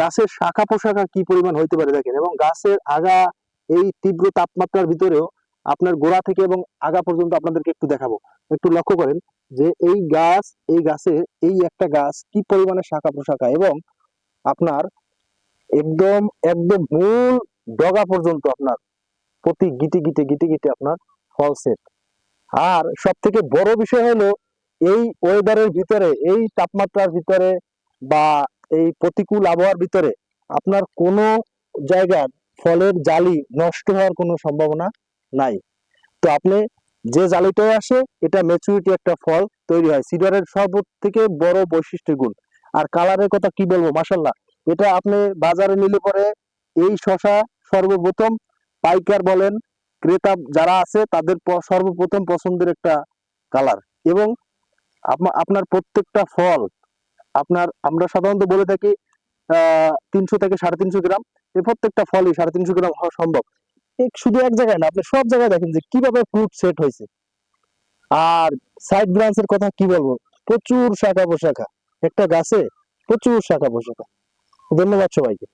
গাছের শাখা পোশাখা কি পরিমাণ হইতে পারে দেখেন? এবং গাছের আগা এই তীব্র তাপমাত্রার ভিতরেও আপনার গোড়া থেকে এবং আগা পর্যন্ত আপনাদেরকে একটু দেখাবো। একটু লক্ষ্য করেন যে এই গাছ, এই গাছের এই একটা গাছ কি পরিমাণে শাখা প্রশাখা এবং আপনার একদম একদম মূল ডগা পর্যন্ত আপনার প্রতি গিটে গিটে গিটে গিটে আপনার ফল সেট আর সব থেকে বড় বিষয় হলো এই ওয়েদারের ভিতরে, এই তাপমাত্রার ভিতরে বা এই প্রতিকূল আবহাওয়ার ভিতরে আপনার কোনো জায়গার ফলের জালি নষ্ট হওয়ার কোনো সম্ভাবনা নাই। তো আপনি যে জালিটাই আসে, এটা ম্যাচুরিটি একটা ফল তৈরি হয়। সিডারের সব থেকে বড় বৈশিষ্ট্য গুণ। আর কালারের কথা কি বলব? মাসাল্লাহ এটা আপনি বাজারে নিলে পরে এই শশা সর্বপ্রথম পাইকার বলেন, ক্রেতা যারা আছে তাদের সর্বপ্রথম পছন্দের একটা কালার। এবং আপনার প্রত্যেকটা ফল আপনার আমরা সাধারণত বলে থাকি তিনশো থেকে সাড়ে তিনশো গ্রাম। এই প্রত্যেকটা ফলই সাড়ে তিনশো গ্রাম হওয়া সম্ভব। শুধু এক জায়গায় না, আপনি সব জায়গায় দেখেন যে কীভাবে ফ্রুট সেট হয়েছে। আর সাইড ব্রাঞ্চের কথা কি বলব? প্রচুর শাখা পোশাখা একটা গাছে প্রচুর শাখা পোশাখা ধন্যবাদ সবাইকে।